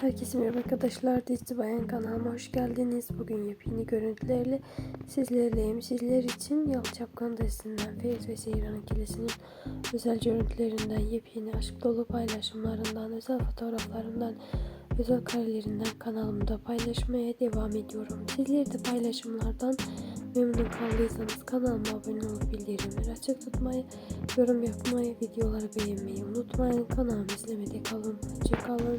Herkese merhaba arkadaşlar. Dizi Bayan kanalıma hoş geldiniz. Bugün yepyeni görüntülerle sizlerleyim. Sizler için Yalı Çapkın dizisinden ve Seyran ikilesinin özel görüntülerinden, yepyeni aşk dolu paylaşımlarından, özel fotoğraflarından, özel karelerinden kanalımda paylaşmaya devam ediyorum. Sizler de paylaşımlardan memnun kaldıysanız kanalıma abone olup bildirimleri açık tutmayı, yorum yapmayı, videoları beğenmeyi unutmayın. Kanalımı izlemede kalın. Hoşçakalın.